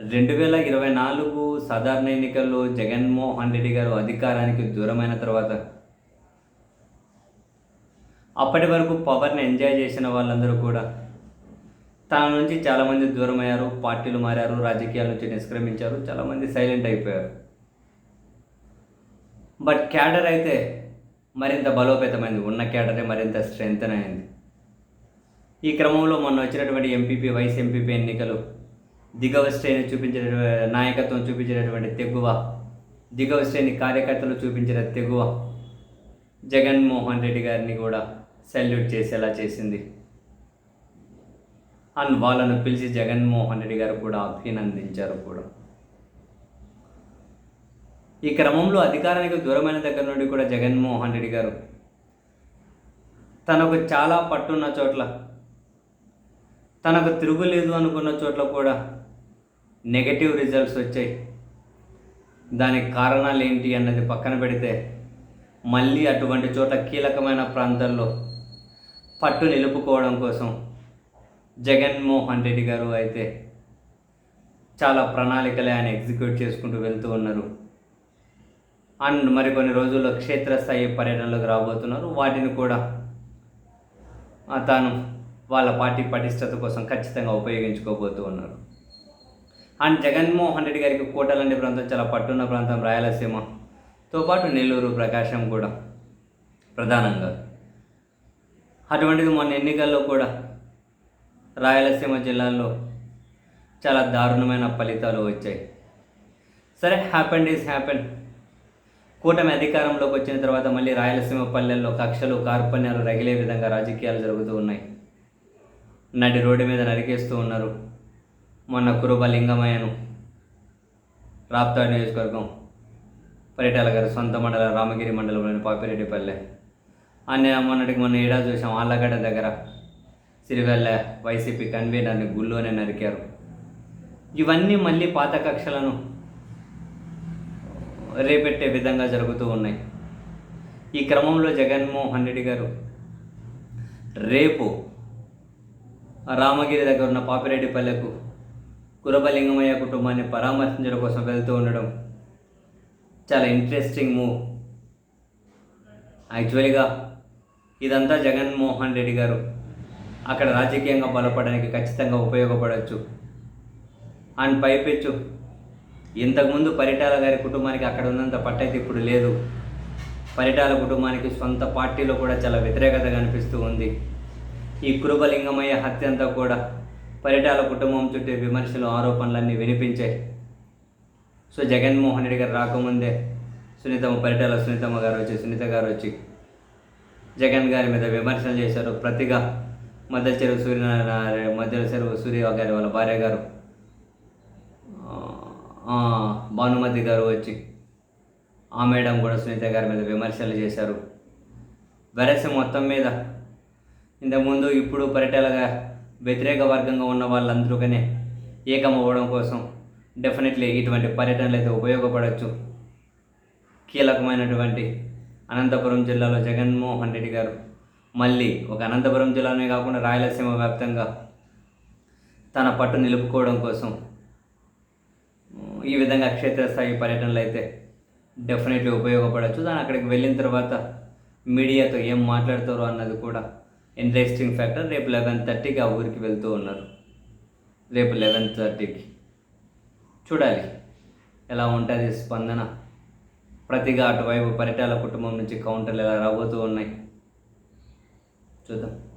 రెండు వేల ఇరవై నాలుగు సాధారణ ఎన్నికల్లో జగన్మోహన్ రెడ్డి గారు అధికారానికి దూరమైన తర్వాత అప్పటి వరకు పవర్ని ఎంజాయ్ చేసిన వాళ్ళందరూ కూడా తన నుంచి చాలామంది దూరమయ్యారు పార్టీలు మారారు రాజకీయాల నుంచి నిష్క్రమించారు చాలామంది సైలెంట్ అయిపోయారు. బట్ క్యాడర్ అయితే మరింత బలోపేతమైంది ఉన్న క్యాడరే మరింత స్ట్రెంగ్త్ అయింది ఈ క్రమంలో మొన్న వచ్చినటువంటి ఎంపీపీ వైస్ ఎంపీపీ ఎన్నికలు దిగవశ్రేణి చూపించిన నాయకత్వం చూపించినటువంటి తెగువ. దిగవశ్రేణి కార్యకర్తలు చూపించిన తెగువ. జగన్మోహన్ రెడ్డి గారిని కూడా సెల్యూట్ చేసేలా చేసింది. అండ్ వాళ్ళను పిలిచి జగన్మోహన్ రెడ్డి గారు కూడా అభినందించారు కూడా. ఈ క్రమంలో అధికారానికి దూరమైన దగ్గర నుండి కూడా జగన్మోహన్ రెడ్డి గారు తనకు చాలా పట్టున్న చోట్ల తనకు తిరుగులేదు అనుకున్న చోట్ల కూడా నెగటివ్ రిజల్ట్స్ వచ్చాయి. దానికి కారణాలు ఏంటి అన్నది పక్కన పెడితే మళ్ళీ అటువంటి చోట కీలకమైన ప్రాంతాల్లో పట్టు నిలుపుకోవడం కోసం జగన్మోహన్ రెడ్డి గారు అయితే చాలా ప్రణాళికలే ఆయన ఎగ్జిక్యూట్ చేసుకుంటూ వెళ్తూ ఉన్నారు. అండ్ మరికొన్ని రోజుల్లో క్షేత్రస్థాయి పర్యటనలకు రాబోతున్నారు. వాటిని కూడా తాను వాళ్ళ పార్టీ పటిష్టత కోసం ఖచ్చితంగా ఉపయోగించుకోబోతూ ఉన్నారు. అండ్ జగన్మోహన్ రెడ్డి గారికి కోటలాంటి ప్రాంతం చాలా పట్టున్న ప్రాంతం రాయలసీమతో పాటు నెల్లూరు ప్రకాశం కూడా ప్రధానంగా. అటువంటిది మొన్న ఎన్నికల్లో కూడా రాయలసీమ జిల్లాల్లో చాలా దారుణమైన ఫలితాలు వచ్చాయి. సరే హ్యాపెండ్ ఈజ్ హ్యాపెన్ కూటమి అధికారంలోకి వచ్చిన తర్వాత మళ్ళీ రాయలసీమ పల్లెల్లో కక్షలు కార్పణ్యాలు రగిలే విధంగా రాజకీయాలు జరుగుతూ ఉన్నాయి. నడి రోడ్డు మీద నరికేస్తూ ఉన్నారు. మొన్న కురుబ లింగమయ్యను రాప్తాడు నియోజకవర్గం పరిటాల గారు సొంత మండలం రామగిరి మండలంలోని పాపిరెడ్డిపల్లె. అన్న మొన్నటికి మొన్న ఏడా చూసాం ఆళ్ళగడ్డ దగ్గర సిరివెల్ల వైసీపీ కన్వీనర్ని గుళ్ళోనే నరికారు. ఇవన్నీ మళ్ళీ పాత కక్షలను రేపెట్టే విధంగా జరుగుతూ ఉన్నాయి. ఈ క్రమంలో జగన్మోహన్ రెడ్డి గారు రేపు రామగిరి దగ్గర ఉన్న పాపిరెడ్డిపల్లెకు కురబలింగమయ్య కుటుంబాన్ని పరామర్శించడం కోసం వెళ్తూ ఉండడం చాలా ఇంట్రెస్టింగ్ మూవ్ యాక్చువల్గా ఇదంతా జగన్మోహన్ రెడ్డి గారు అక్కడ రాజకీయంగా బలపడడానికి ఖచ్చితంగా ఉపయోగపడవచ్చు అండ్ పైపెచ్చు. ఇంతకుముందు పరిటాల గారి కుటుంబానికి అక్కడ ఉన్నంత పట్టయితే ఇప్పుడు లేదు. పరిటాల కుటుంబానికి సొంత పార్టీలో కూడా చాలా వ్యతిరేకత కనిపిస్తూ ఉంది. ఈ కృపలింగమయ్య హత్య అంతా కూడా పరిటాల కుటుంబం చుట్టూ విమర్శలు ఆరోపణలన్నీ వినిపించాయి. సో జగన్మోహన్ రెడ్డి గారు రాకముందే సునీతమ్మ పరిటాల సునీతమ్మ గారు వచ్చి సునీత గారు వచ్చి జగన్ గారి మీద విమర్శలు చేశారు. ప్రతిగా మధ్య చెరువు సూర్యనారాయణ మధ్య చెరువు సూర్య గారి వాళ్ళ భార్య గారు భానుమతి గారు వచ్చి ఆ మేడం కూడా సునీత గారి మీద విమర్శలు చేశారు. వెరస మొత్తం మీద ఇంతకుముందు ఇప్పుడు పర్యటనగా వ్యతిరేక వర్గంగా ఉన్న వాళ్ళందరూగానే ఏకమవ్వడం కోసం డెఫినెట్లీ ఇటువంటి పర్యటనలు అయితే ఉపయోగపడవచ్చు కీలకమైనటువంటి అనంతపురం జిల్లాలో జగన్మోహన్ రెడ్డి గారు మళ్ళీ ఒక అనంతపురం జిల్లానే కాకుండా రాయలసీమ వ్యాప్తంగా తన పట్టు నిలుపుకోవడం కోసం ఈ విధంగా క్షేత్రస్థాయి పర్యటనలు అయితే డెఫినెట్లీ ఉపయోగపడవచ్చు దాని అక్కడికి వెళ్ళిన తర్వాత మీడియాతో ఏం మాట్లాడతారో అన్నది కూడా ఇంట్రెస్టింగ్ ఫ్యాక్టర్ రేపు లెవెన్ థర్టీకి ఆ ఊరికి వెళ్తూ ఉన్నారు. రేపు లెవెన్ థర్టీకి చూడాలి. ఎలా ఉంటుంది స్పందన? ప్రతిగా అటువైపు పరిటాల కుటుంబం నుంచి కౌంటర్లు ఎలా రాబోతూ ఉన్నాయి? చూద్దాం.